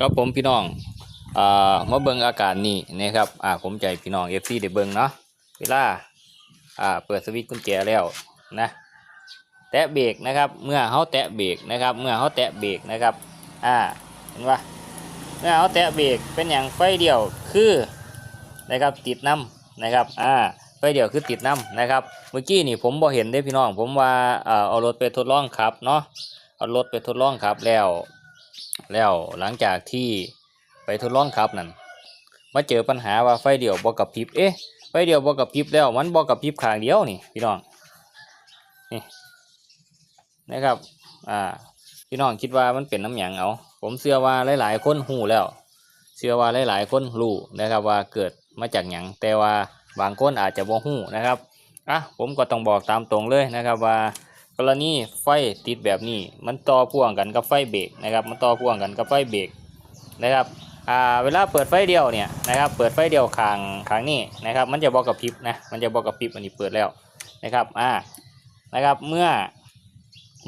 ครับผมพี่น้องอ่ามาเบิ่งอาการนี่นะครับอ่าผมใจพี่น้อง FC ได้เบิ่งเนาะเวลาอ่าเปิดสวิตช์กุญแจแล้วนะแตะเบรกนะครับ เมื่อเฮาแตะเบรกนะครับ เมื่อเฮาแตะเบรกนะครับอ่าเห็นปะเมื่อเฮาแตะเบรกเป็นอย่างไฟเดียวคือนะครับติดน้ำนะครับอ่าไฟเดียวคือติดน้ำนะครับ เมื่อกี้นี่ผมบ่เห็นเด้พี่น้อง ผมว่าอ่าเอารถไปทดลองขับเนาะเอารถไปทดลองขับแล้ว แล้วหลังจากที่ไปทดลองขับนั่นมาเจอปัญหาว่าไฟเดี่ยวบอกกับพริบเอ๊ะไฟเดี่ยวบอกกับพริบแล้วมันบอกกับพริบข้างเดียวนี่พี่น้องนี่นะครับอ่าพี่น้องคิดว่ามันเป็นน้ำหยังเอาผมเชื่อว่าหลาย ๆ คนหูแล้วเชื่อว่าหลาย ๆ คนรู้นะครับว่าเกิดมาจากหยังแต่ว่าบางคนอาจจะบ่หูนะครับอะผมก็ต้องบอกตามตรงเลยนะครับว่า กรณีไฟติดแบบนี้ มันต่อพ่วงกันกับไฟเบรกนะครับ มันต่อพ่วงกันกับไฟเบรกนะครับอ่าเวลาเปิดไฟเดียวเนี่ยนะครับ เปิดไฟเดียวข้างข้างนี้นะครับ มันจะบอกกับพริบนะ มันจะบอกกับพริบอันนี้เปิดแล้วนะครับอ่านะครับ เมื่อ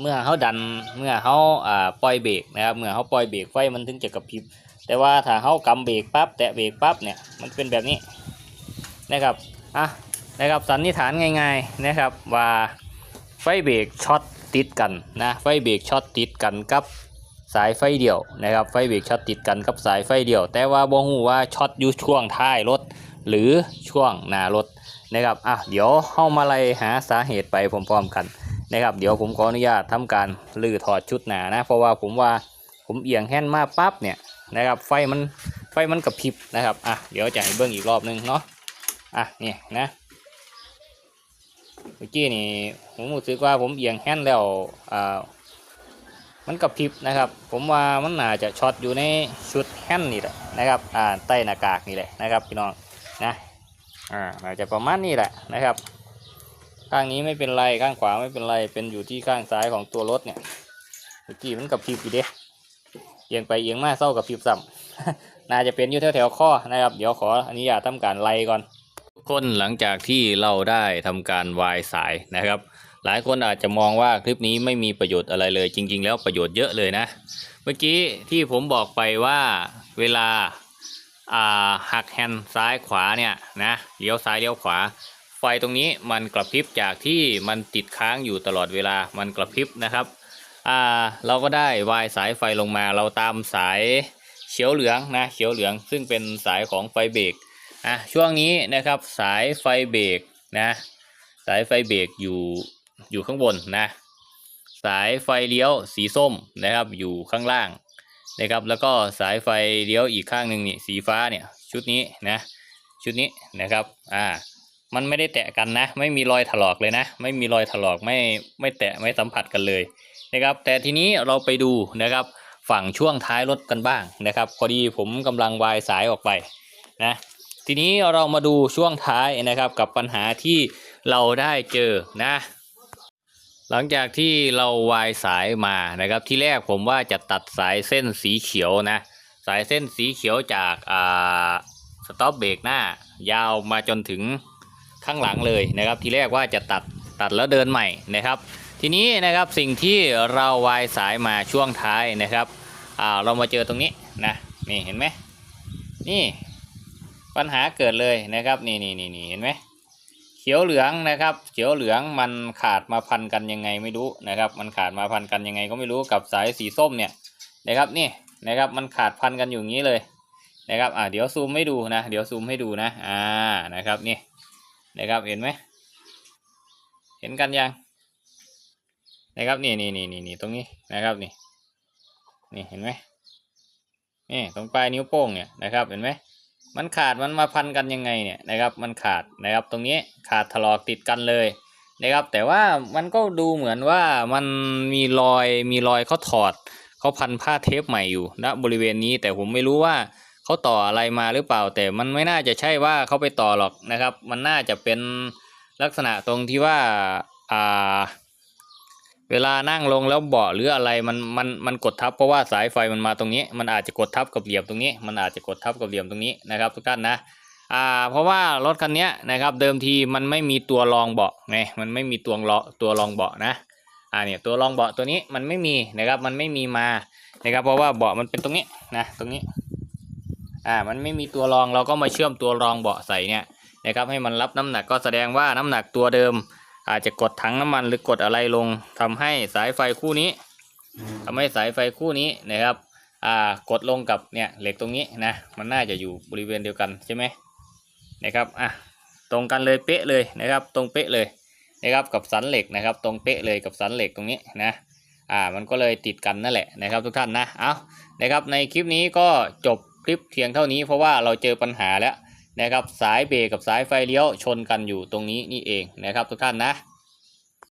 เมื่อเขาดัน เมื่อเขาอ่าปล่อยเบรกนะครับ เมื่อเขาปล่อยเบรกไฟมันถึงจะกระพริบ แต่ว่าถ้าเขากำเบรกปั๊บแตะเบรกปั๊บเนี่ย มันเป็นแบบนี้นะครับ อะ นะครับ สันนิษฐานง่ายๆนะครับว่า เบรกช็อตติดกันนะไฟเบรกช็อตติดกันกับสายไฟเดี่ยวนะครับไฟเบรกช็อตติดกันกับสายไฟเดี่ยว แต่ว่าบ่ฮู้ว่าช็อตอยู่ช่วงท้ายรถ หรือช่วงหน้ารถนะครับอะเดี๋ยวเข้ามาไล่หาสาเหตุไปพร้อมๆกันนะครับเดี๋ยวผมขออนุญาตทำการลื้อถอดชุดหนานะเพราะว่าผมว่าผมเอียงแห้นมาปั๊บเนี่ยนะครับไฟมันไฟมันกระพริบนะครับอะเดี๋ยวจะให้เบิ้งอีกรอบนึงเนาะอะนี่นะ เมื่อกี้นี่ผมรู้สึกว่าผมเอียงแฮนด์แล้วอ่ามันกระพริบนะครับ ผมว่ามันน่าจะช็อตอยู่ในชุดแฮนด์นี่แหละนะครับอ่าใต้หน้ากากนี่แหละนะครับพี่น้องนะอ่าน่าจะประมาณนี้แหละนะครับ ข้างนี้ไม่เป็นไรข้างขวาไม่เป็นไรเป็นอยู่ที่ข้างซ้ายของตัวรถเนี่ยเมื่อกี้มันกระพริบอยู่เด้เอียงไปเอียงมาเศร้ากระพริบซ้ำน่าจะเป็นอยู่แถวแถวข้อนะครับ เดี๋ยวขออนุญาตทำการไล่ก่อน คนหลังจากที่เราได้ทำการวายสายนะครับ หลายคนอาจจะมองว่าคลิปนี้ไม่มีประโยชน์อะไรเลย จริง ๆ แล้วประโยชน์เยอะเลยนะ เมื่อกี้ที่ผมบอกไปว่าเวลาหักแฮนด์ซ้ายขวาเนี่ยนะเลี้ยวซ้ายเลี้ยวขวา ไฟตรงนี้มันกระพริบจากที่มันติดค้างอยู่ตลอดเวลามันกระพริบนะครับเราก็ได้วายสายไฟลงมาเราตามสายเขียวเหลืองนะเขียวเหลืองซึ่งเป็นสายของไฟเบรก อะช่วงนี้นะครับสายไฟเบรกนะสายไฟเบรกอยู่อยู่ข้างบนนะสายไฟเลี้ยวสีส้มนะครับอยู่ข้างล่างนะครับแล้วก็สายไฟเลี้ยวอีกข้างหนึ่งนี่สีฟ้าเนี่ยชุดนี้นะชุดนี้นะครับอ่ามันไม่ได้แตะกันนะ ไม่มีรอยถลอกเลยนะ ไม่มีรอยถลอกไม่ไม่แตะไม่สัมผัสกันเลยนะครับแต่ทีนี้เราไปดูนะครับฝั่งช่วงท้ายรถกันบ้างนะครับพอดีผมกำลังวายสายออกไปนะ ทีนี้เรามาดูช่วงท้ายนะครับกับปัญหาที่เราได้เจอนะ หลังจากที่เราวายสายมานะครับ ที่แรกผมว่าจะตัดสายเส้นสีเขียวนะ สายเส้นสีเขียวจากอ่าสต็อปเบรกหน้ายาวมาจนถึงข้างหลังเลยนะครับ ที่แรกว่าจะตัดตัดแล้วเดินใหม่นะครับ ทีนี้นะครับสิ่งที่เราวายสายมาช่วงท้ายนะครับอ่าเรามาเจอตรงนี้นะนี่เห็นไหมนี่ ปัญหาเกิดเลยนะครับนี่นี่นี่นี่เห็นไหมเขียวเหลืองนะครับ เขียวเหลืองมันขาดมาพันกันยังไงไม่รู้นะครับ มันขาดมาพันกันยังไงก็ไม่รู้กับสายสีส้มเนี่ยนะครับนี่นะครับมันขาดพันกันอยู่งี้เลยนะครับอ่าเดี๋ยวซูมให้ดูนะเดี๋ยวซูมให้ดูนะอ่านะครับนี่นะครับเห็นไหมเห็นกันยังนะครับนี่นี่นี่นี่นี่ตรงนี้นะครับนี่นี่เห็นไหมนี่ตรงปลายนิ้วโป้งเนี่ยนะครับเห็นไหม มันขาดมันมาพันกันยังไงเนี่ยนะครับ มันขาดนะครับตรงนี้ขาดถลอกติดกันเลยนะครับ แต่ว่ามันก็ดูเหมือนว่ามันมีรอยมีรอยเขาถอดเขาพันผ้าเทปใหม่อยู่ณบริเวณนี้แต่ผมไม่รู้ว่าเขาต่ออะไรมาหรือเปล่า แต่มันไม่น่าจะใช่ว่าเขาไปต่อหรอกนะครับ มันน่าจะเป็นลักษณะตรงที่ว่าอ่า เวลานั่งลงแล้วเบาะหรืออะไรมันมันมันกดทับเพราะว่าสายไฟมันมาตรงนี้ มันอาจจะกดทับกับเหลี่ยมตรงนี้ มันอาจจะกดทับกับเหลี่ยมตรงนี้นะครับทุกท่านนะอ่าเพราะว่ารถคันนี้นะครับเดิมทีมันไม่มีตัวรองเบาะไงมันไม่มีตัวรองตัวรองเบาะนะอ่าเนี่ยตัวรองเบาะตัวนี้มันไม่มีนะครับมันไม่มีมานะครับเพราะว่าเบาะมันเป็นตรงนี้นะตรงนี้อ่ามันไม่มีตัวรองเราก็มาเชื่อมตัวรองเบาะใส่เนี่ยนะครับให้มันรับน้ำหนักก็แสดงว่าน้ำหนักตัวเดิม อาจจะกดถังน้ำมันหรือกดอะไรลงทำให้สายไฟคู่นี้ทำให้สายไฟคู่นี้นะครับอ่ากดลงกับเนี่ยเหล็กตรงนี้นะมันน่าจะอยู่บริเวณเดียวกันใช่ไหมนะครับอะตรงกันเลยเป๊ะเลยนะครับ ตรงเป๊ะเลยนะครับกับสันเหล็กนะครับ ตรงเป๊ะเลยกับสันเหล็กตรงนี้นะอ่ามันก็เลยติดกันนั่นแหละนะครับ ทุกท่านนะเอานะครับในคลิปนี้ก็จบคลิปเพียงเท่านี้เพราะว่าเราเจอปัญหาแล้ว นะครับสายเบรกกับสายไฟเลี้ยวชนกันอยู่ตรงนี้นี่เองนะครับทุกท่านนะ